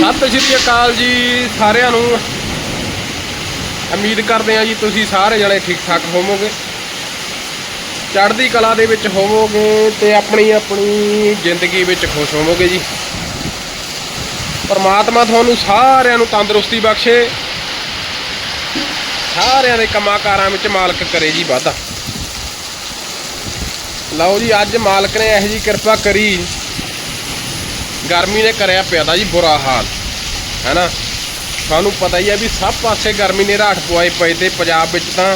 ਸਤਿ ਸ਼੍ਰੀ ਅਕਾਲ ਜੀ ਸਾਰਿਆਂ ਨੂੰ। ਉਮੀਦ ਕਰਦੇ ਹਾਂ ਜੀ ਤੁਸੀਂ ਸਾਰੇ ਜਣੇ ਠੀਕ ਠਾਕ ਹੋਵੋਗੇ। ਚੜ੍ਹਦੀ ਕਲਾ ਦੇ ਵਿੱਚ ਹੋਵੋਗੇ ਤੇ ਆਪਣੀ ਆਪਣੀ ਜ਼ਿੰਦਗੀ ਵਿੱਚ ਖੁਸ਼ ਹੋਵੋਗੇ ਜੀ। ਪਰਮਾਤਮਾ ਤੁਹਾਨੂੰ ਸਾਰਿਆਂ ਨੂੰ ਤੰਦਰੁਸਤੀ ਬਖਸ਼ੇ। ਸਾਰਿਆਂ ਦੇ ਕੰਮਾਂ ਕਾਰਾਂ ਵਿੱਚ ਮਾਲਕ ਕਰੇ ਜੀ ਵਾਧਾ। ਲਓ ਜੀ, ਅੱਜ ਮਾਲਕ ਨੇ ਇਹੋ ਜੀ ਕਿਰਪਾ ਕਰੀ। ਗਰਮੀ ਨੇ ਕਰਿਆ ਪਿਆ ਦਾ ਜੀ ਬੁਰਾ ਹਾਲ, ਹੈਨਾ? ਸਾਨੂੰ ਪਤਾ ਹੀ ਹੈ ਵੀ ਸਭ ਪਾਸੇ ਗਰਮੀ ਨੇ ਰਾਠ ਪਵਾਏ ਪਏ ਤੇ ਪੰਜਾਬ ਵਿੱਚ ਤਾਂ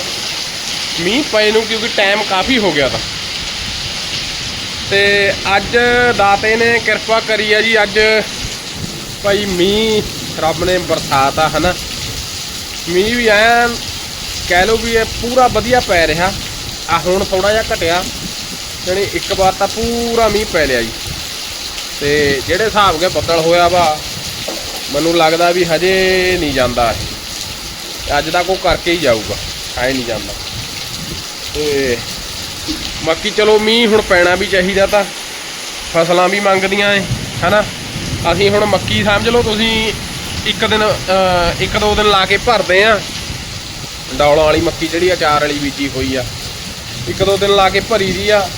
ਮੀਂਹ ਪਏ ਨੂੰ ਕਿਉਂਕਿ ਟਾਈਮ ਕਾਫੀ ਹੋ ਗਿਆ ਤਾਂ। ਤੇ ਅੱਜ ਦਾਤੇ ਨੇ ਕਿਰਪਾ ਕਰੀ ਹੈ ਜੀ, ਅੱਜ ਭਾਈ ਮੀਂਹ ਰੱਬ ਨੇ ਬਰਸਾਤ ਆ ਹਨਾ? ਮੀਂਹ ਵੀ ਐਨ ਕਹਿ ਲਓ ਵੀ ਇਹ ਪੂਰਾ ਵਧੀਆ ਪੈ ਰਿਹਾ। ਆ ਹੁਣ ਥੋੜਾ ਜਿਹਾ ਘਟਿਆ ਯਾਨੀ ਇੱਕ ਵਾਰ ਤਾਂ ਪੂਰਾ ਮੀਂਹ ਪੈ ਲਿਆ ਜੀ। ਤੇ ਜਿਹੜੇ ਹਿਸਾਬ ਕੇ ਬੱਦਲ ਹੋਇਆ ਵਾ, ਮੈਨੂੰ ਲੱਗਦਾ ਵੀ ਹਜੇ ਨਹੀਂ ਜਾਂਦਾ ਇਹ ਅੱਜ ਤੱਕ ਉਹ ਕਰਕੇ ਹੀ ਜਾਊਗਾ ਆਏ ਨਹੀਂ ਜਾਂਦਾ। ਤੇ ਬਾਕੀ ਚਲੋ ਮੀਂਹ ਹੁਣ ਪੈਣਾ ਵੀ ਚਾਹੀਦਾ ਤਾਂ, ਫਸਲਾਂ ਵੀ ਮੰਗਦੀਆਂ ਏ ਹਨਾ? ਅਸੀਂ ਹੁਣ ਮੱਕੀ ਸਮਝ ਲਓ, ਤੁਸੀਂ ਇੱਕ ਦਿਨ ਇੱਕ ਦੋ ਦਿਨ ਲਾ ਕੇ ਭਰਦੇ ਆ। ਡੌਲਾਂ ਵਾਲੀ ਮੱਕੀ ਜਿਹੜੀ ਅਚਾਰ ਵਾਲੀ ਬੀਜੀ ਹੋਈ ਆ, ਇੱਕ ਦੋ ਦਿਨ ਲਾ ਕੇ ਭਰੀ ਦੀ ਆ।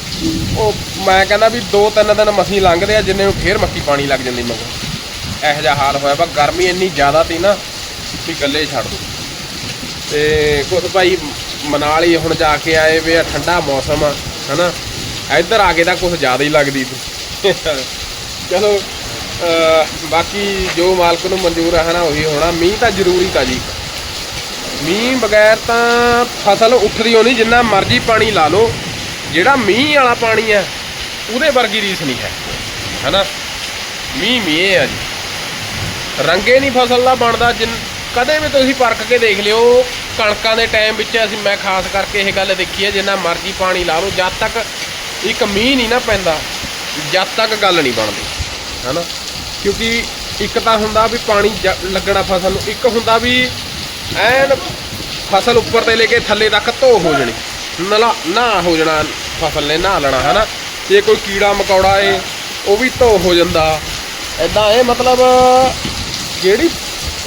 ਉਹ ਮੈਂ ਕਹਿੰਦਾ ਵੀ ਦੋ ਤਿੰਨ ਦਿਨ ਮਸੀਂ ਲੰਘਦੇ ਆ, ਜਿੰਨੇ ਨੂੰ ਫੇਰ ਮੱਕੀ ਪਾਣੀ ਲੱਗ ਜਾਂਦੀ ਮਗਰ। ਇਹੋ ਜਿਹਾ ਹਾਲ ਹੋਇਆ ਵਾ ਗਰਮੀ ਇੰਨੀ ਜ਼ਿਆਦਾ ਤੀ ਨਾ, ਵੀ ਗੱਲੇ ਛੱਡ ਦੋ। ਤੇ ਕੁਝ ਭਾਈ ਮਨਾਲੀ ਹੁਣ ਜਾ ਕੇ ਆਏ ਵੇ ਆ, ਠੰਡਾ ਮੌਸਮ ਆ, ਹਨਾ? ਇੱਧਰ ਆ ਕੇ ਤਾਂ ਕੁਝ ਜ਼ਿਆਦਾ ਹੀ ਲੱਗਦੀ ਸੀ। ਚਲੋ ਬਾਕੀ ਜੋ ਮਾਲਕ ਨੂੰ ਮਨਜ਼ੂਰ ਹੈ ਨਾ ਉਹੀ ਹੋਣਾ। ਮੀਂਹ ਤਾਂ ਜ਼ਰੂਰੀ ਤਾਂ ਜੀ। ਮੀਂਹ ਬਗੈਰ ਤਾਂ ਫਸਲ ਉੱਠਦੀ ਹੋਣੀ, ਜਿੰਨਾ ਮਰਜ਼ੀ ਪਾਣੀ ਲਾ ਲਓ। ਜਿਹੜਾ ਮੀਂਹ ਵਾਲਾ ਪਾਣੀ ਹੈ, ਉਹਦੇ ਵਰਗੀ ਰੀਸ ਨਹੀਂ ਹੈ। ਹੈਨਾ? ਮੀਂਹ ਮੀਂਹ ਹੈ ਜੀ। ਰੰਗੇ ਨਹੀਂ ਫਸਲ ਦਾ ਬਣਦਾ, ਜਿੰਨ ਕਦੇ ਵੀ ਤੁਸੀਂ ਪਰਖ ਕੇ ਦੇਖ ਲਿਓ, ਕਣਕਾਂ ਦੇ ਟਾਈਮ ਵਿੱਚ ਅਸੀਂ, ਮੈਂ ਖਾਸ ਕਰਕੇ ਇਹ ਗੱਲ ਦੇਖੀ ਹੈ, ਜਿੰਨਾ ਮਰਜ਼ੀ ਪਾਣੀ ਲਾ ਲਓ, ਜਦ ਤੱਕ ਇੱਕ ਮੀਂਹ ਨਹੀਂ ਨਾ ਪੈਂਦਾ, ਜਦ ਤੱਕ ਗੱਲ ਨਹੀਂ ਬਣਦੀ। ਹੈਨਾ? ਕਿਉਂਕਿ ਇੱਕ ਤਾਂ ਹੁੰਦਾ ਵੀ ਪਾਣੀ ਜ- ਲੱਗਣਾ ਫਸਲ ਨੂੰ, ਇੱਕ ਹੁੰਦਾ ਵੀ ਐਨ ਫਸਲ ਉੱਪਰ ਤੇ ਲੈ ਕੇ ਥੱਲੇ ਤੱਕ ਧੋ ਹੋ ਜਾਣੀ। ਨਲਾ ਨਾ ਹੋ ਜਾਣਾ, ਫਸਲ ਨੇ ਨਹਾ ਲੈਣਾ, ਹਨਾ? ਜੇ ਕੋਈ ਕੀੜਾ ਮਕੌੜਾ ਏ, ਉਹ ਵੀ ਧੋ ਹੋ ਜਾਂਦਾ। ਐਦਾਂ ਇਹ ਮਤਲਬ, ਜਿਹੜੀ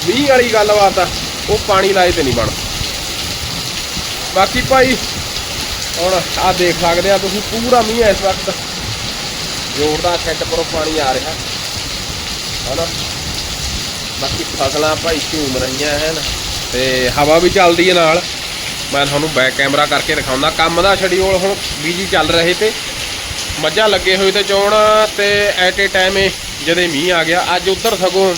ਮੀਂਹ ਵਾਲੀ ਗੱਲਬਾਤ ਆ, ਉਹ ਪਾਣੀ ਲਾਏ ਤੇ ਨਹੀਂ ਬਣ। ਬਾਕੀ ਭਾਈ, ਹੁਣ ਆ ਦੇਖ ਸਕਦੇ ਆ ਤੁਸੀਂ, ਪੂਰਾ ਮੀਂਹ ਇਸ ਵਕਤ। ਜ਼ੋਰਦਾਰ ਖੱਡ ਪਰੋਂ ਪਾਣੀ ਆ ਰਿਹਾ। ਹਨਾ? ਬਾਕੀ ਫਸਲਾਂ ਭਾਈ ਝੂਮ ਰਹੀਆਂ ਹਨ ਤੇ ਹਵਾ ਵੀ ਚੱਲਦੀ ਹੈ ਨਾਲ। ਮੈਂ ਤੁਹਾਨੂੰ ਬੈਕ ਕੈਮਰਾ ਕਰਕੇ ਦਿਖਾਉਂਦਾ। ਕੰਮ ਦਾ ਸ਼ਡਿਊਲ ਹੁਣ ਬੀਜੀ ਚੱਲ ਰਹੇ ਤੇ ਮੱਝਾਂ ਲੱਗੇ ਹੋਏ ਤੇ ਚੋਣ ਤੇ ਐਟ ਏ ਟਾਈਮ ਜਦੇ ਮੀਂਹ ਆ ਗਿਆ। ਅੱਜ ਉੱਧਰ ਸਗੋਂ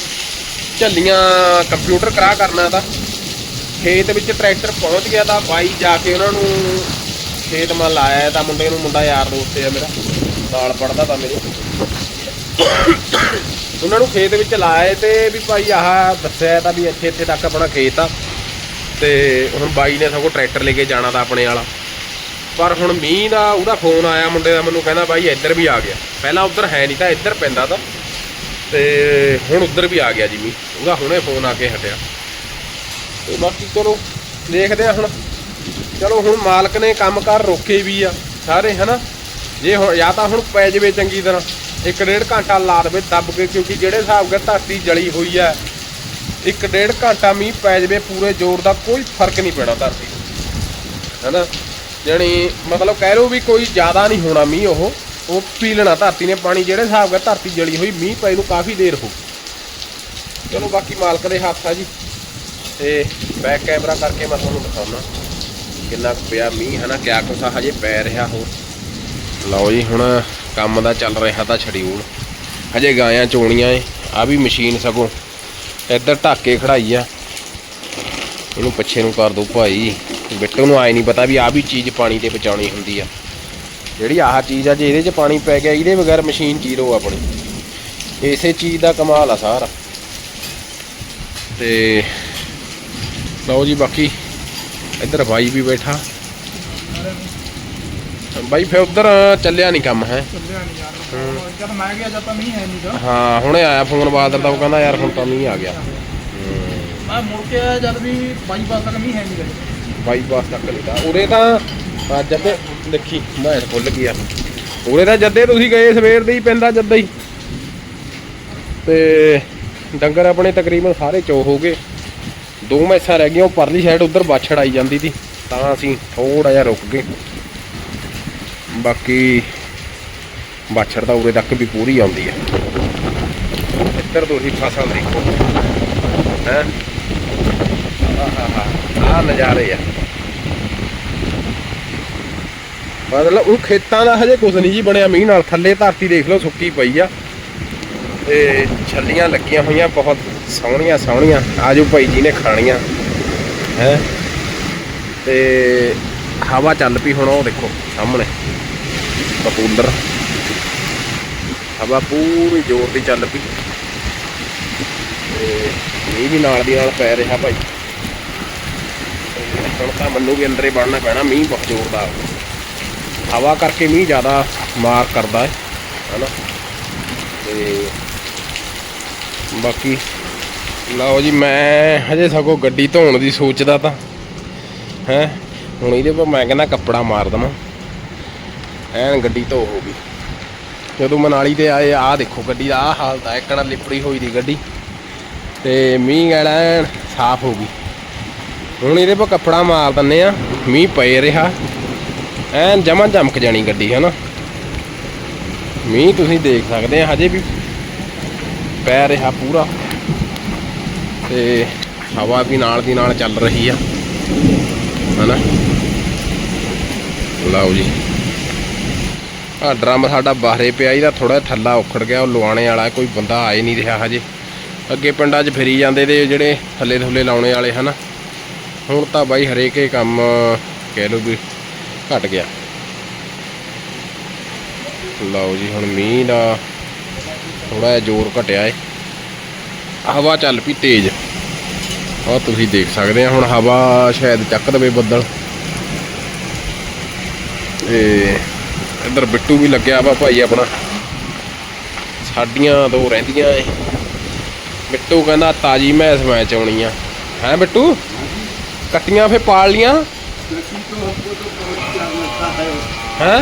ਝੱਲੀਆਂ ਕੰਪਿਊਟਰ ਕਰਾ ਕਰਨਾ ਤਾਂ। ਖੇਤ ਵਿੱਚ ਟਰੈਕਟਰ ਪਹੁੰਚ ਗਿਆ ਤਾਂ ਬਾਈ ਜਾ ਕੇ ਉਹਨਾਂ ਨੂੰ ਖੇਤ ਮਾ ਲਾਇਆ ਤਾਂ ਮੁੰਡੇ ਨੂੰ ਮੁੰਡਾ ਯਾਰ ਦੋਸਤ ਹੈ ਮੇਰਾ। ਨਾਲ ਪੜਦਾ ਤਾਂ ਮੇਰੇ। ਉਹਨਾਂ ਨੂੰ ਖੇਤ ਵਿੱਚ ਲਾਏ ਤੇ ਵੀ ਭਾਈ ਆਹ ਦੱਸਿਆ ਤਾਂ ਵੀ ਇੱਥੇ ਇੱਥੇ ਤੱਕ ਆਪਣਾ ਖੇਤ ਆ। ਤੇ ਹੁਣ ਬਾਈ ਨੇ ਸਗੋਂ ਟਰੈਕਟਰ ਲੈ ਕੇ ਜਾਣਾ ਤਾਂ ਆਪਣੇ ਵਾਲਾ। ਪਰ ਹੁਣ ਮੀਂਹ ਦਾ ਉਹਦਾ ਫੋਨ ਆਇਆ, ਮੁੰਡੇ ਦਾ ਮੈਨੂੰ ਕਹਿੰਦਾ ਬਾਈ ਇੱਧਰ ਵੀ ਆ ਗਿਆ। ਪਹਿਲਾਂ ਉੱਧਰ ਹੈ ਨਹੀਂ ਤਾਂ ਇੱਧਰ ਪੈਂਦਾ ਤਾਂ। ਤੇ ਹੁਣ ਉੱਧਰ ਵੀ ਆ ਗਿਆ ਜੀ ਮੀਂਹ। ਉਹਦਾ ਹੁਣੇ ਫੋਨ ਆ ਕੇ ਹਟਿਆ। ਤੇ ਬਾਕੀ ਚਲੋ, ਦੇਖਦੇ ਆ ਹੁਣ। ਚਲੋ ਹੁਣ ਮਾਲਕ ਨੇ ਕੰਮਕਾਰ ਰੋਕੇ ਵੀ ਆ ਸਾਰੇ, ਹਨਾ? ਜੇ ਹੁਣ ਜਾਂ ਤਾਂ ਹੁਣ ਪੈ ਜਵੇ ਚੰਗੀ ਤਰ੍ਹਾਂ। ਇੱਕ ਡੇਢ ਘੰਟਾ ਲਾ ਦੇਵੇ ਦੱਬ ਕੇ, ਕਿਉਂਕਿ ਜਿਹੜੇ ਹਿਸਾਬ ਨਾਲ ਧਰਤੀ ਜਲੀ ਹੋਈ ਆ ਇੱਕ ਡੇਢ ਘੰਟਾ ਮੀਂਹ ਪੈ ਜਵੇ, ਪੂਰੇ ਜ਼ੋਰ ਦਾ ਕੋਈ ਫ਼ਰਕ ਨਹੀਂ ਪੈਣਾ ਧਰਤੀ ਹੈਨਾ? ਜਾਣੀ ਮਤਲਬ ਕਹਿ ਲਓ ਵੀ ਕੋਈ ਜ਼ਿਆਦਾ ਨਹੀਂ ਹੋਣਾ ਮੀਂਹ ਉਹ ਉਹ ਪੀ ਲੈਣਾ ਧਰਤੀ ਨੇ ਪਾਣੀ, ਜਿਹੜੇ ਹਿਸਾਬ ਨਾਲ ਧਰਤੀ ਜਲੀ ਹੋਈ, ਮੀਂਹ ਪਏ ਨੂੰ ਕਾਫੀ ਦੇਰ ਹੋ। ਚਲੋ ਬਾਕੀ ਮਾਲਕ ਦੇ ਹੱਥ ਆ ਜੀ। ਤੇ ਬੈਕ ਕੈਮਰਾ ਕਰਕੇ ਮੈਂ ਤੁਹਾਨੂੰ ਦਿਖਾਉਣਾ ਕਿੰਨਾ ਕੁ ਪਿਆ ਮੀਂਹ, ਹਨਾ? ਕਿਆ ਕੁਛ ਹਜੇ ਪੈ ਰਿਹਾ ਹੋਰ। ਲਓ ਜੀ, ਹੁਣ ਕੰਮ ਦਾ ਚੱਲ ਰਿਹਾ ਤਾਂ ਸ਼ਡਿਊਲ ਹਜੇ ਗਾਇਆਂ ਚੋਣੀਆਂ ਏ, ਆ ਵੀ ਮਸ਼ੀਨ ਸਗੋਂ। ਇੱਧਰ ਢਾਕੇ ਖੜਾਈ ਆ। ਇਹਨੂੰ ਪਿੱਛੇ ਨੂੰ ਕਰ ਦੋ ਭਾਈ। ਬਿੱਟੂ ਨੂੰ ਆਏ ਨਹੀਂ ਪਤਾ ਵੀ ਆ ਵੀ ਚੀਜ਼ ਪਾਣੀ ਤੇ ਬਚਾਉਣੀ ਹੁੰਦੀ ਆ। ਜਿਹੜੀ ਆਹ ਚੀਜ਼ ਆ, ਜੇ ਇਹਦੇ 'ਚ ਪਾਣੀ ਪੈ ਗਿਆ, ਇਹਦੇ ਬਗੈਰ ਮਸ਼ੀਨ ਜ਼ੀਰੋ ਆਪਣੀ। ਇਸੇ ਚੀਜ਼ ਦਾ ਕਮਾਲ ਆ ਸਾਰਾ। ਤੇ ਲਓ ਜੀ ਬਾਕੀ, ਇੱਧਰ ਬਾਈ ਵੀ ਬੈਠਾ। ਬਾਈ ਫਿਰ ਉਧਰ ਚੱਲਿਆ ਨਹੀਂ ਕੰਮ ਹੈ? ਚੱਲਿਆ ਨਹੀਂ ਯਾਰ। ਜਦ ਮੈਂ ਗਿਆ ਜਦ ਤਾਂ ਮੀਂਹ ਹੈ ਨਹੀਂਗਾ ਹਾਂ ਹੁਣੇ ਆਇਆ ਫੋਨ ਬਾਦਰ ਦਾ ਉਹ ਕਹਿੰਦਾ ਯਾਰ ਹੁਣ ਤਾਂ ਮੀਂਹ ਆ ਗਿਆ। ਮੈਂ ਮੁੜ ਕੇ ਆਇਆ ਜਦ ਵੀ ਬਾਈਪਾਸ ਤੱਕ ਮੀਂਹ ਹੈ ਨਹੀਂਗਾ ਬਾਈਪਾਸ ਤੱਕ ਨਹੀਂ ਤਾਂ। ਉਰੇ ਤਾਂ ਜਦੇ ਦੇਖੀ ਮੈਂ ਭੁੱਲ ਗਿਆ। ਉਰੇ ਤਾਂ ਜਦੇ ਤੁਸੀਂ ਗਏ ਸਵੇਰ ਦੇ ਹੀ ਪੈਂਦਾ ਜਦੇ ਹੀ। ਤੇ ਡੰਗਰ ਆਪਣੇ ਤਕਰੀਬਨ ਸਾਰੇ ਚੋ ਹੋ ਗਏ। ਦੋ ਮੈਸਾਂ ਰਹਿ ਗਈਆਂ ਉਹ ਪਰਲੀ ਸਾਈਡ ਉਧਰ ਬਾਛੜ ਆਈ ਜਾਂਦੀ ਸੀ ਤਾਂ ਅਸੀਂ ਥੋੜਾ ਜਿਹਾ ਰੁਕ ਗਏ। ਬਾਕੀ ਬਾਛੜ ਤਾਂ ਉਰੇ ਤੱਕ ਵੀ ਪੂਰੀ ਆਉਂਦੀ ਹੈ ਇੱਧਰ ਤੁਸੀਂ ਫਸਲ ਦੇਖੋ। ਹੈ? ਆਹ ਨਜ਼ਾਰੇ ਆ। ਮਤਲਬ ਉਹ ਖੇਤਾਂ ਦਾ ਹਜੇ ਕੁਝ ਨਹੀਂ ਜੀ ਬਣਿਆ। ਮੀਂਹ ਨਾਲ ਥੱਲੇ ਧਰਤੀ ਦੇਖ ਲਓ, ਸੁੱਕੀ ਪਈ ਆ। ਤੇ ਛੱਲੀਆਂ ਲੱਗੀਆਂ ਹੋਈਆਂ, ਬਹੁਤ ਸੋਹਣੀਆਂ ਸੋਹਣੀਆਂ। ਆਜੋ ਭਾਈ ਜੀ ਨੇ ਖਾਣੀਆਂ। ਹੈ? ਤੇ ਹਵਾ ਚੱਲ ਪਈ ਹੁਣ, ਉਹ ਦੇਖੋ, ਸਾਹਮਣੇ। ਕਪੂਲਰ ਹਵਾ ਪੂਰੀ ਜ਼ੋਰ ਦੀ ਚੱਲ ਪਈ। ਤੇ ਮੀਂਹ ਵੀ ਨਾਲ ਦੀ ਨਾਲ ਪੈ ਰਿਹਾ ਭਾਈ। ਹੁਣ ਤਾਂ ਮੈਨੂੰ ਵੀ ਅੰਦਰੇ ਵੜਨਾ ਪੈਣਾ, ਮੀਂਹ ਬਹੁਤ ਜ਼ੋਰਦਾਰ। ਹਵਾ ਕਰਕੇ ਮੀਂਹ ਜ਼ਿਆਦਾ ਮਾਰ ਕਰਦਾ ਹੈ, ਹਨਾ? ਤੇ ਬਾਕੀ ਲਓ ਜੀ, ਮੈਂ ਹਜੇ ਸਗੋਂ ਗੱਡੀ ਧੋਣ ਦੀ ਸੋਚਦਾ ਤਾਂ, ਹੈ? ਹੁਣ ਇਹਦੇ ਪਰ ਮੈਂ ਕਹਿੰਦਾ ਕੱਪੜਾ ਮਾਰ ਦਵਾਂ। ਐਨ ਗੱਡੀ ਧੋ ਹੋ ਗਈ। ਜਦੋਂ ਮਨਾਲੀ ਤੇ ਆਏ, ਆਹ ਦੇਖੋ ਗੱਡੀ ਦਾ, ਆਹ ਹਾਲਤ ਹੈ ਇੱਕਣਾ ਲਿਪੜੀ ਹੋਈ ਦੀ ਗੱਡੀ। ਤੇ ਮੀਂਹ ਗੈਲਾ ਐਨ ਸਾਫ਼ ਹੋ ਗਈ। ਹੁਣ ਇਹਦੇ ਪਰ ਕੱਪੜਾ ਮਾਰ ਦਿੰਨੇ ਆ, ਮੀਂਹ ਪਏ ਰਿਹਾ। ਐਨ ਜਮਾ ਜਮਕ ਜਾਣੀ ਗੱਡੀ ਹੈ ਨਾ ਮੀਂਹ ਤੁਸੀਂ ਦੇਖ ਸਕਦੇ ਆ, ਹਜੇ ਵੀ ਪੈ ਰਿਹਾ ਪੂਰਾ। ਤੇ ਹਵਾ ਵੀ ਨਾਲ ਦੀ ਨਾਲ ਚੱਲ ਰਹੀ ਆ, ਹਨਾ? ਲਓ ਜੀ। ਆ ਡਰਮ ਸਾਡਾ ਬਾਹਰੇ ਪਿਆ ਇਹਦਾ ਥੋੜਾ ਥੱਲਾ ਉਖੜ ਗਿਆ, ਉਹ ਲਵਾਣੇ ਵਾਲਾ, ਕੋਈ ਬੰਦਾ ਆਏ ਨਹੀਂ ਰਿਹਾ ਹਜੇ। ਅੱਗੇ ਪਿੰਡਾਂ 'ਚ ਫਿਰੀ ਜਾਂਦੇ ਤੇ ਜਿਹੜੇ ਥੱਲੇ ਥੱਲੇ ਲਾਉਣੇ ਵਾਲੇ, ਹਨਾ? ਹੁਣ ਤਾਂ ਬਾਈ ਹਰੇਕ ਹੀ ਕੰਮ, ਕਹਿ ਲਓ ਵੀ ਘਟ ਗਿਆ। ਲਓ ਜੀ, ਹੁਣ ਮੀਂਹ ਦਾ ਥੋੜਾ ਜਿਹਾ ਜ਼ੋਰ ਘਟਿਆ ਏ। ਹਵਾ ਚੱਲ ਪਈ ਤੇਜ਼। ਆਹ ਤੁਸੀਂ ਦੇਖ ਸਕਦੇ ਆ, ਹੁਣ ਹਵਾ ਸ਼ਾਇਦ ਚੱਕ ਦਵੇ ਬੱਦਲ। ਤੇ ਇੱਧਰ ਬਿੱਟੂ ਵੀ ਲੱਗਿਆ ਵਾ ਭਾਈ ਆਪਣਾ ਸਾਡੀਆਂ ਦੋ ਰਹਿੰਦੀਆਂ ਏ ਬਿੱਟੂ ਕਹਿੰਦਾ ਤਾਜੀ ਮੈਸ ਮੈਚ ਆਉਣੀ ਆ ਹੈ ਬਿੱਟੂ ਕੱਟੀਆਂ ਫੇ ਪਾਲ ਲੀਆਂ ਹੈ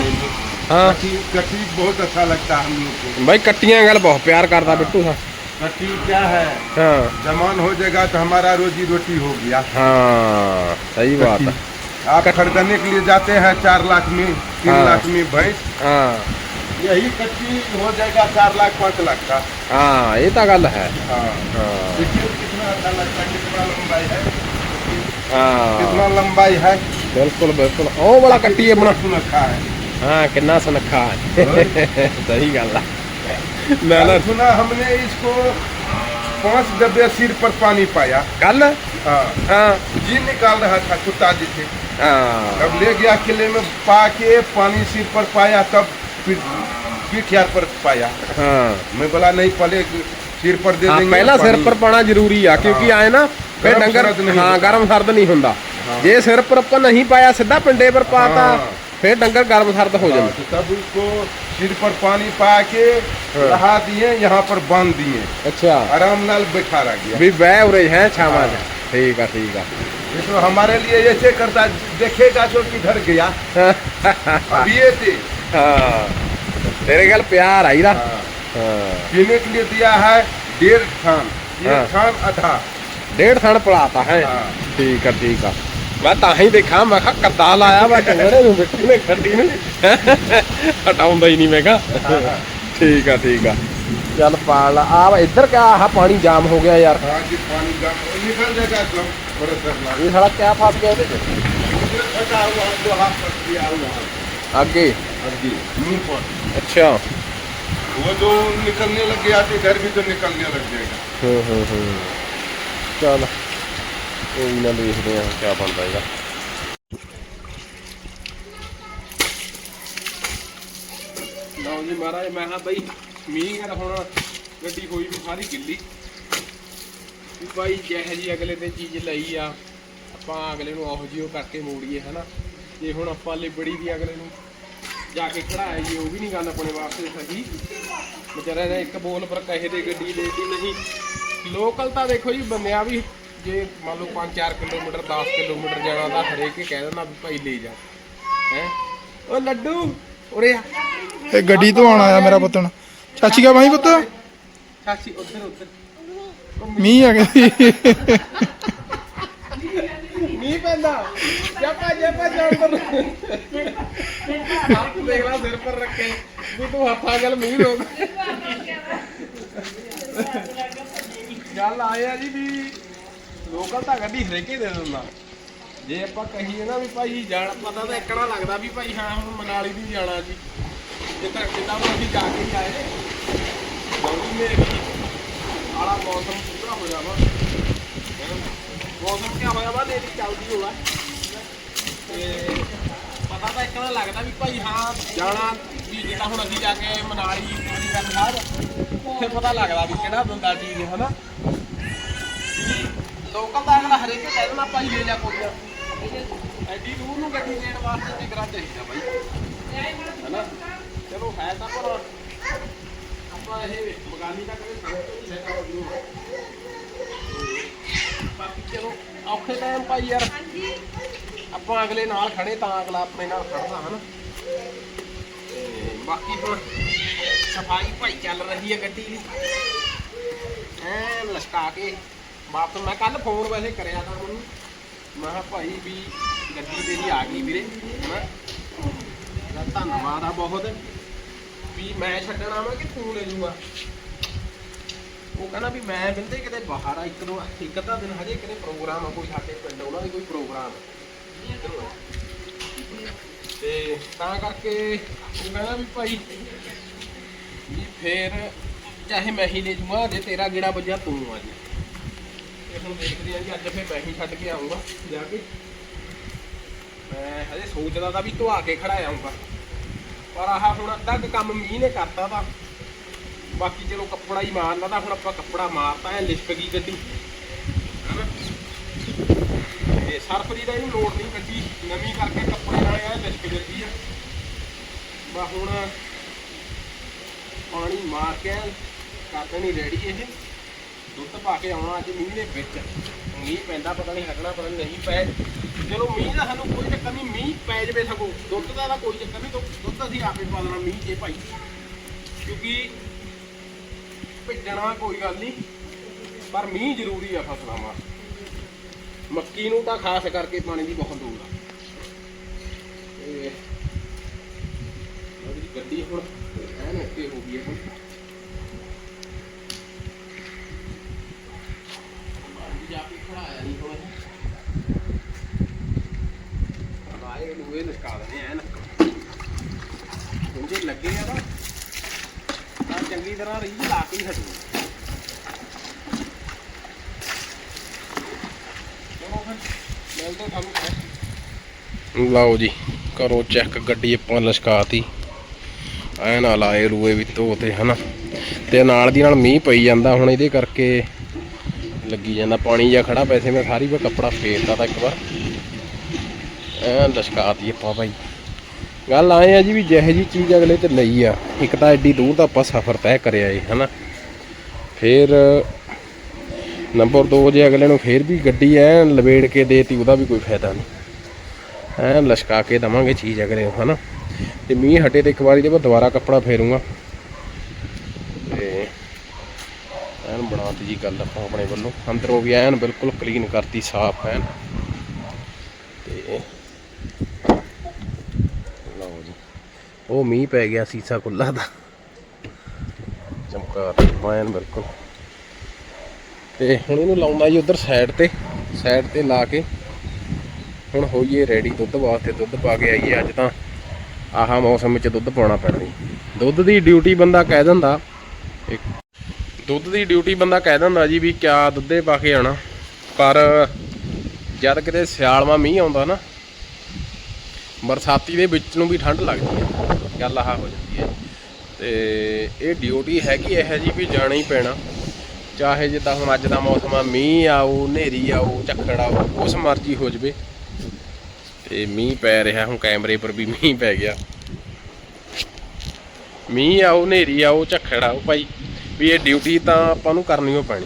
ਹਾਂ कटी बहुत अच्छा लगता है हम लोग को ਬਾਈ ਕੱਟੀਆਂ ਗੱਲ ਬਹੁਤ ਪਿਆਰ ਕਰਦਾ ਬਿੱਟੂ ਹਾਂ कटी क्या है ਹਾਂ जमान हो जाएगा तो हमारा रोजी रोटी हो गया ਹਾਂ ਸਹੀ ਬਾਤ ਹੈ आप खरीदने के लिए जाते हैं चार लाख में तीन हाँ, लाख में भैंस हाँ। यही कच्ची हो जाएगा चार लाख पाँच लाख का। हाँ ये तो गल है। हाँ। हाँ। अच्छा हाँ। कितना लंबाई है। बिल्कुल बिल्कुल। ओ बड़ा कट्टी है हाँ। कितना सुनखा है। सही गल ना सुना हमने इसको पाँच डब्बे सिर पर पानी पाया। कल हाँ? जी निकाल रहा था कुत्ता जी से। ਹਾਂ तब ले गया किले में पा के पानी सिर पर पाया तब फिर पीठ यार पर पाया ਹਾਂ मैं बोला नहीं पहले सिर पर दे ਹਾਂ देंगे ਪਹਿਲਾਂ ਸਿਰ पानी। ਪਰ ਪਾਣਾ ਜ਼ਰੂਰੀ ਆ ਕਿਉਂਕਿ ਆਏ ਨਾ ਫੇ ਗਰਮ ਡੰਗਰ ਸਰਦ ਨਹੀਂ ਹਾਂ ਹੁੰਦਾ। ਗਰਮ ਸਰਦ ਨਹੀਂ ਹੁੰਦਾ ਹਾਂ। ਜੇ ਸਿਰ ਪਰ ਆਪਾਂ ਨਹੀਂ ਪਾਇਆ ਸਿੱਧਾ ਪਿੰਡੇ ਪਰ ਪਾਤਾ ਹਾਂ। ਫੇ ਡੰਗਰ ਗਰਮ ਸਰਦ ਹੋ हाँ, ਜਾਂਦਾ तो तब उसको सिर पर पानी पा के हाँ। रहा दिए यहाँ पर बांध दिए ਅੱਛਾ आराम नाल बैठा रह गया ਵੀ ਬਹਿ ਉਰੇ ਹੈ ਛਾਵਾਂ ਚ ਹਾਂ। ਠੀਕ ਆ ਠੀਕ ਆ ये तो हमारे लिए ऐसे करता देखेगा तो किधर गया अब ये थे ਹਾਂ ਤੇਰੇ ਗੱਲ ਪਿਆਰ ਆ ਇਹਦਾ हाँ, ਹਾਂ पीने के लिए दिया है डेढ़ खान हाँ। एक खान आधा ਡੇਢ ਥਣ ਪਲਾਤਾ ਹੈ ਹਾਂ। ਠੀਕ ਆ ਠੀਕ ਆ ਮੈਂ ਤਾਂ ਹੀ ਦੇਖਾਂ ਮੈਂ ਕਿਹਾ ਕੱਦਾ ਲਾਇਆ ਵਾ ਚੰਗੜੇ ਨੂੰ ਬਿੱਟੂ ਨੇ ਖੱਡੀ ਨੂੰ ਹਟਾਉਂਦਾ ਹੀ ਨਹੀਂ ਮੈਂ ਕਿਹਾ ਠੀਕ ਆ ਠੀਕ ਆ ਚੱਲ ਪਾਲ ਲਾ ਆ ਵਾ ਇੱਧਰ ਕਿਆ ਆਹ ਪਾਣੀ ਜਾਮ ਹੋ ਗਿਆ ਯਾਰ हाँ जी पानी गम निकल जाएगा एकदम बड़े सरला ਇਹ ਸਾਲਾ ਕਿਆ ਫਸ ਗਿਆ ਇਹਦੇ ਚ फटा हुआ लोहा फट गया हुआ ਅੱਗੇ जी मुंह पर ਅੱਛਾ वो जो निकलने लग गया तो इधर भी तो निकलने लग जाएगा ਹੂੰ ਹੂੰ ਹੂੰ ਚੱਲ ਕੋਈ ਨਾ ਦੇਖਦੇ ਆ ਕਿਆ ਬਣਦਾ ਇਹਦਾ ਲਓ ਜੀ ਮਹਾਰਾਜ ਮੈਂ ਹਾਂ ਬਈ ਮੀਂਹ ਕਰ ਹੁਣ ਗੱਡੀ ਹੋਈ ਵੀ ਸਾਰੀ ਗਿੱਲੀ ਵੀ ਭਾਈ ਜਿਹੇ ਜੀ ਅਗਲੇ ਤੇ ਚੀਜ਼ ਲਈ ਆ ਆਪਾਂ ਅਗਲੇ ਨੂੰ ਉਹੋ ਜਿਹੀ ਉਹ ਕਰਕੇ ਮੋੜੀਏ ਹਨਾ? ਜੇ ਹੁਣ ਆਪਾਂ ਲਿਬੜੀ ਦੀ ਅਗਲੇ ਨੂੰ ਜਾ ਕੇ ਖੜਾਇਆ ਜੀ ਉਹ ਵੀ ਨਹੀਂ ਗੱਲ ਆਪਣੇ ਵਾਸਤੇ ਸਹੀ। ਵਿਚਾਰੇ ਨੇ ਇੱਕ ਬੋਲ ਪਰ ਕਹੇ ਦੇ ਗੱਡੀ ਦੇਤੀ ਨਹੀਂ। ਲੋਕਲ ਤਾਂ ਦੇਖੋ ਜੀ ਬੰਦਿਆ ਵੀ ਜੇ ਮੰਨ ਲਓ 5-4 ਕਿਲੋਮੀਟਰ 10 ਕਿਲੋਮੀਟਰ ਜਾਣਾ ਤਾਂ ਹਰੇਕ ਹੀ ਕਹਿ ਦਿੰਦਾ ਵੀ ਭਾਈ ਲੈ ਜਾ। ਹੈ? ਓ ਲੱਡੂ ਉਰੇ ਆ। ਇਹ ਗੱਡੀ ਤੋਂ ਆਉਣ ਆਇਆ ਮੇਰਾ ਪੁੱਤਣ ਚਾਚੀ ਕਾ ਭਾਈ ਪੁੱਤ? ਚਾਚੀ ਉੱਧਰ ਉੱਧਰ। ਮੀਂਹ ਆ ਗਈ ਨਹੀਂ ਪੈਂਦਾ। ਜਾ ਭੱਜ ਜਾ ਭੱਜ ਹੱਥ ਦੇਖ ਲਾ, ਸਿਰ ਪਰ ਰੱਖੇ। ਵੀ ਤੂੰ ਹੱਥਾਂ ਗੱਲ ਮੀਂਹ ਰੋਕ। ਗੱਲ ਆਇਆ ਜੀ ਵੀ ਲੋਕਲ ਤਾਂ ਗੱਡੀ ਹਰੇਕੇ ਦੇ ਦਿੰਦਾ। ਜੇ ਆਪਾਂ ਕਹੀਏ ਨਾ ਵੀ ਭਾਈ ਜਾਣ, ਪਤਾ ਤਾਂ ਇੱਕਣਾ ਲੱਗਦਾ ਵੀ ਭਾਈ ਹਾਂ, ਹੁਣ ਮਨਾਲੀ ਵੀ ਜਾਣਾ ਜੀ। ਜਿੱਦਾਂ ਜਿੱਦਾਂ ਅਸੀਂ ਜਾ ਕੇ ਆਏ ਗੌਰੀ ਮੇਰੇ ਵੀ ਆਲਾ ਮੌਸਮ ਪੂਰਾ ਹੋਇਆ ਵਾ। ਮੌਸਮ ਕਿਆ ਹੋਇਆ ਵਾ ਨੇਰੀ ਚੱਲਦੀ ਹੋਵਾ ਤੇ ਪਤਾ ਤਾਂ ਇੱਕ ਨਾ ਲੱਗਦਾ ਵੀ ਭਾਈ ਹਾਂ, ਜਾਣਾ ਵੀ ਜਿਹੜਾ ਹੁਣ ਅਸੀਂ ਜਾ ਕੇ ਮਨਾਲੀ ਮਨਾਲੀ ਗੱਲ ਸਾਹਿਬ ਉੱਥੇ ਪਤਾ ਲੱਗਦਾ ਵੀ ਕਿਹੜਾ ਬੰਦਾ ਚੀਜ਼ ਹੈ, ਹਨਾ। ਲੋਕਲ ਦਾ ਅਗਲਾ ਹਰੇਕ ਕਹਿ ਦੇਣਾ ਭਾਈ ਲੈ ਜਾ ਕੋਈ ਨਾ ਐਡੀ ਦੂਰ ਨੂੰ ਗੱਡੀ ਦੇਣ ਵਾਸਤੇ ਤੇ ਚਾਹੀਦਾ ਭਾਈ ਹਨਾ। ਚਲੋ ਹੈ ਤਾਂ ਪਰ ਆਪਾਂ ਇਹ ਦਾ ਨਹੀਂ ਬਾਕੀ ਚਲੋ ਔਖੇ ਟਾਈਮ ਭਾਈ ਯਾਰ। ਆਪਾਂ ਅਗਲੇ ਨਾਲ ਖੜੇ ਤਾਂ ਅਗਲਾ ਆਪਣੇ ਨਾਲ ਖੜਦਾ ਹਨਾ? ਤੇ ਬਾਕੀ ਹੁਣ ਸਫ਼ਾਈ ਭਾਈ ਚੱਲ ਰਹੀ ਹੈ ਗੱਡੀ ਦੀ। ਐ ਲਸਕਾ ਕੇ। ਵਾਪਸ ਮੈਂ ਕੱਲ ਫੋਨ ਵੈਸੇ ਕਰਿਆ ਤਾਂ ਉਹਨੂੰ। ਮੈਂ ਕਿਹਾ ਭਾਈ ਵੀ ਗੱਡੀ ਤੇਰੀ ਆ ਗਈ ਵੀਰੇ। ਹਨਾ ਇਹਦਾ ਧੰਨਵਾਦ ਆ ਬਹੁਤ। ਵੀ ਮੈਂ ਛੱਡਣਾ ਮੈਂ ਕਿ ਤੂੰ ਲੈ ਜੂਗਾ? ਉਹ ਕਹਿੰਦਾ ਵੀ ਮੈਂ ਬਿੰਦੇ ਕਿਤੇ ਬਾਹਰ ਆ ਇੱਕ ਦੋ ਇੱਕ ਅੱਧਾ ਦਿਨ ਹਜੇ ਕਿਤੇ ਪ੍ਰੋਗਰਾਮ ਆ ਕੋਈ ਸਾਡੇ ਪਿੰਡ ਉਹਨਾਂ ਦੀ ਕੋਈ ਪ੍ਰੋਗਰਾਮ। ਤੇ ਤਾਂ ਕਰਕੇ ਉਹ ਕਹਿੰਦਾ ਵੀ ਭਾਈ ਵੀ ਫੇਰ ਚਾਹੇ ਮੈਂ ਹੀ ਲੈ ਜੂਗਾ ਜੇ ਤੇਰਾ ਗੇੜਾ ਵੱਜਿਆ ਤੂੰ ਆ ਜੀ। ਹੁਣ ਦੇਖਦੇ ਆ ਜੀ ਅੱਜ ਫੇਰ ਮੈਂ ਹੀ ਛੱਡ ਕੇ ਆਉਂਗਾ ਜਾ ਕੇ। ਮੈਂ ਹਜੇ ਸੋਚਦਾ ਤਾਂ ਵੀ ਧਵਾ ਕੇ ਖੜਾ ਆਉਂਗਾ ਪਰ ਆਹ ਹੁਣ ਅੱਧਾ ਕੁ ਕੰਮ ਮੀਂਹ ਨੇ ਕਰਤਾ ਤਾਂ ਬਾਕੀ ਚਲੋ ਕੱਪੜਾ ਹੀ ਮਾਰਨਾ ਤਾਂ ਹੁਣ ਆਪਾਂ ਕੱਪੜਾ ਮਾਰਤਾ ਐ ਲਿਸ਼ਕ ਗਈ ਗੱਡੀ। ਹੈਨਾ? ਤੇ ਸਰਫ ਦੀ ਤਾਂ ਇਹਨੂੰ ਲੋੜ ਨਹੀਂ ਗੱਡੀ। ਨਵੀਂ ਕਰਕੇ ਕੱਪੜੇ ਨਾਲ ਐ ਲਿਸ਼ਕ ਜਾਂਦੀ ਆ। ਬਾ ਹੁਣ ਪਾਣੀ ਮਾਰ ਕੇ ਐਨ ਕਰ ਦੇਣੀ ਰੈਡੀ ਇਹ। ਦੁੱਧ ਪਾ ਕੇ ਆਉਣਾ ਅੱਜ ਮੀਂਹ ਦੇ ਵਿੱਚ। ਮੀਂਹ ਪੈਂਦਾ, ਪਤਾ ਨਹੀਂ ਹਟਣਾ ਪਤਾ ਨਹੀਂ ਪੈ ਚਲੋ ਮੀਂਹ ਦਾ ਸਾਨੂੰ ਕੋਈ ਚੱਕਰ ਨਹੀਂ, ਮੀਂਹ ਪੈ ਜਵੇ ਸਗੋਂ। ਦੁੱਧ ਦਾ ਤਾਂ ਕੋਈ ਚੱਕਰ ਨਹੀਂ, ਦੁੱਧ- ਅਸੀਂ ਆਪੇ ਪਾ ਦੇਣਾ ਮੀਂਹ 'ਚ ਭਾਈ। ਕਿਉਂਕਿ ਭਿੱਜਣਾ ਕੋਈ ਗੱਲ ਨਹੀਂ, ਪਰ ਮੀਂਹ ਜ਼ਰੂਰੀ ਆ ਫਸਲਾਂ ਵਾਸਤੇ। ਮੱਕੀ ਨੂੰ ਤਾਂ ਖਾਸ ਕਰਕੇ ਪਾਣੀ ਦੀ ਬਹੁਤ ਲੋੜ ਆ। ਤੇ ਗੱਡੀ ਹੁਣ ਐਨ ਓਕੇ ਹੋ ਗਈ ਹੈ। ਹੁਣ ਬਾਹਰ ਨਹੀਂ ਹੋਇਆ ਲਾਏ ਲੂਏ ਲਸਕਾ ਦਨੇ ਐਨ ਹੁੰਦੇ ਲੱਗੇ ਆ ਨਾ ਤਾਂ ਚੰਗੀ ਤਰ੍ਹਾਂ ਰੀਝ ਲਾ ਕੇ ਹੀ ਹਟੂ ਲਓ ਜੀ, ਕਰੋ ਚੈੱਕ ਗੱਡੀ ਆਪਾਂ ਲਸ਼ਕਾਤੀ। ਐ ਨਾ ਲਾਏ ਰੂਏ ਵੀ ਧੋਤੇ ਹਨਾ? ਤੇ ਨਾਲ ਦੀ ਨਾਲ ਮੀਂਹ ਪਈ ਜਾਂਦਾ, ਹੁਣ ਇਹਦੇ ਕਰਕੇ ਲੱਗੀ ਜਾਂਦਾ, ਪਾਣੀ ਜਾਂ ਖੜਾ ਪੈਸੇ ਮੈਂ ਸਾਰੀ ਵਾਰ ਕੱਪੜਾ ਫੇਰਦਾ ਤਾਂ ਇੱਕ ਵਾਰ। ਐ ਲਸ਼ਕਾਤੀ ਆਪਾਂ ਭਾਈ ਗੱਲ ਆਏ ਆ ਜੀ ਵੀ ਜਿਹੇ ਜੀ ਚੀਜ਼ ਅਗਲੇ ਤੇ ਲਈ ਆ, ਇੱਕ ਤਾਂ ਐਡੀ ਦੂਰ ਦਾ ਆਪਾਂ ਸਫ਼ਰ ਤੈਅ ਕਰਿਆ ਏ, ਹਨਾ। ਫਿਰ ਨੰਬਰ 2 ਜੇ ਅਗਲੇ ਨੂੰ ਫੇਰ ਵੀ ਗੱਡੀ ਐ ਲਵੇੜ ਕੇ ਦੇਤੀ, ਉਹਦਾ ਵੀ ਕੋਈ ਫਾਇਦਾ ਨਹੀਂ। ਐ ਲਸ਼ਕਾ ਕੇ ਦਵਾਂਗੇ ਚੀਜ਼ ਅਗਲੇ ਨੂੰ, ਹਨਾ। ਤੇ ਮੀਂਹ ਹਟੇ ਤੇ ਇੱਕ ਵਾਰੀ ਦੇ ਬਾਅਦ ਦੁਬਾਰਾ ਕੱਪੜਾ ਫੇਰੂੰਗਾ ਤੇ ਐਨ ਬਣਾਤੀ ਜੀ ਗੱਲ ਆਪਾਂ ਆਪਣੇ ਵੱਲੋਂ। ਅੰਦਰੋਂ ਵੀ ਐਨ ਬਿਲਕੁਲ ਕਲੀਨ ਕਰਤੀ, ਸਾਫ਼ ਐਨ। ਤੇ ਲਓ ਜੀ, ਉਹ ਮੀਂਹ ਪੈ ਗਿਆ ਸੀਸਾ ਖੁੱਲਾ ਦਾ। ਚਮਕਾ ਐਨ ਬਿਲਕੁਲ। ਤੇ ਹੁਣ ਇਹਨੂੰ ਲਾਉਣਾ ਜੀ ਉਧਰ ਸਾਈਡ ਤੇ ਸਾਈਡ ਤੇ ਲਾ ਕੇ। ਹੁਣ ਹੋਈਏ ਰੈਡੀ ਦੁੱਧ ਵਾਸਤੇ, ਦੁੱਧ ਪਾ ਕੇ ਆਈਏ ਅੱਜ ਤਾਂ। ਆਹਾ ਮੌਸਮ ਵਿੱਚ ਦੁੱਧ ਪਾਉਣਾ ਪੈਣਾ ਜੀ। ਦੁੱਧ ਦੀ ਡਿਊਟੀ ਬੰਦਾ ਕਹਿ ਦਿੰਦਾ, ਇੱਕ ਦੁੱਧ ਦੀ ਡਿਊਟੀ ਬੰਦਾ ਕਹਿ ਦਿੰਦਾ ਜੀ ਵੀ ਕਿਆ ਦੁੱਧੇ ਪਾ ਕੇ ਆਉਣਾ। ਪਰ ਜਦ ਕਿਤੇ ਸਿਆਲਵਾ ਮੀਂਹ ਆਉਂਦਾ ਨਾ, ਬਰਸਾਤੀ ਦੇ ਵਿੱਚ ਨੂੰ ਵੀ ਠੰਡ ਲੱਗਦੀ ਹੈ। ਗੱਲ ਆਹ ਹੋ ਜਾਂਦੀ ਹੈ। ਤੇ ਇਹ ਡਿਊਟੀ ਹੈਗੀ ਇਹ ਜੀ ਵੀ ਜਾਣਾ ਹੀ ਪੈਣਾ। ਚਾਹੇ ਜਿੱਦਾਂ ਹੁਣ ਅੱਜ ਦਾ ਮੌਸਮ ਆ, ਮੀਂਹ ਆਊ, ਹਨੇਰੀ ਆਊ, ਝੱਖੜ ਆਊ ਉਸ ਮਰਜ਼ੀ ਹੋ ਜਵੇ। ਤੇ ਮੀਂਹ ਪੈ ਰਿਹਾ, ਹੁਣ ਕੈਮਰੇ ਪਰ ਵੀ ਮੀਂਹ ਪੈ ਗਿਆ। ਮੀਂਹ ਆਊ, ਹਨੇਰੀ ਆਊ, ਝੱਖੜ ਆਊ, ਭਾਈ। ਵੀ ਇਹ ਡਿਊਟੀ ਤਾਂ ਆਪਾਂ ਨੂੰ ਕਰਨੀ ਓ ਪੈਣੀ,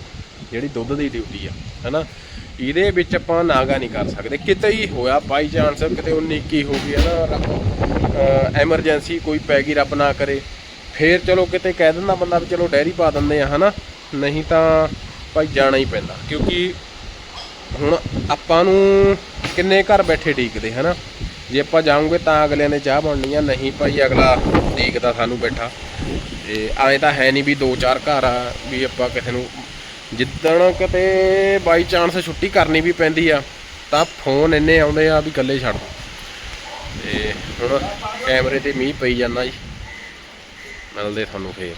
ਜਿਹੜੀ ਦੁੱਧ ਦੀ ਡਿਊਟੀ ਆ, ਹੈਨਾ? ਇਹਦੇ ਵਿੱਚ ਆਪਾਂ ਨਾਗਾ ਨਹੀਂ ਕਰ ਸਕਦੇ। ਕਿਤੇ ਹੀ ਹੋਇਆ ਬਾਈ ਚਾਂਸ ਕਿਤੇ 19 ਕੀ ਹੋ ਗਈ ਹੈ ਨਾ ਐਮਰਜੈਂਸੀ ਕੋਈ ਪੈ ਗਈ, ਰੱਬ ਨਾ ਕਰੇ। ਫੇਰ ਚਲੋ ਕਿਤੇ ਕਹਿ ਦਿੰਦਾ ਬੰਦਾ ਵੀ ਚਲੋ ਡੈਰੀ ਪਾ ਦਿੰਦੇ ਆ, ਹਨਾ? ਨਹੀਂ ਤਾਂ ਭਾਈ ਜਾਣਾ ਹੀ ਪੈਂਦਾ, ਕਿਉਂਕਿ ਹੁਣ ਆਪਾਂ ਨੂੰ ਕਿੰਨੇ ਘਰ ਬੈਠੇ ਢੀਕਦੇ ਹਨਾ? ਜੇ ਆਪਾਂ ਜਾਵਾਂਗੇ ਤਾਂ ਅਗਲਿਆਂ ਨੇ ਚਾਹ ਬਣਨੀ ਆ, ਨਹੀਂ ਭਾਈ ਅਗਲਾ ਢੀਕਦਾ ਸਾਨੂੰ ਬੈਠਾ। ਤੇ ਐਂ ਤਾਂ ਹੈ ਨਹੀਂ ਵੀ ਦੋ ਚਾਰ ਘਰ ਆ, ਵੀ ਆਪਾਂ ਕਿਸੇ ਨੂੰ ਜਿੱਦਣ ਕਿਤੇ ਬਾਈ ਚਾਂਸ ਛੁੱਟੀ ਕਰਨੀ ਵੀ ਪੈਂਦੀ ਆ, ਤਾਂ ਫੋਨ ਇੰਨੇ ਆਉਂਦੇ ਆ ਵੀ ਗੱਲੇ ਛੱਡ ਦੋ। ਤੇ ਹੁਣ ਕੈਮਰੇ ਤੇ ਮੀਂਹ ਪਈ ਜਾਂਦਾ ਜੀ। ਮਿਲਦੇ ਤੁਹਾਨੂੰ ਫੇਰ।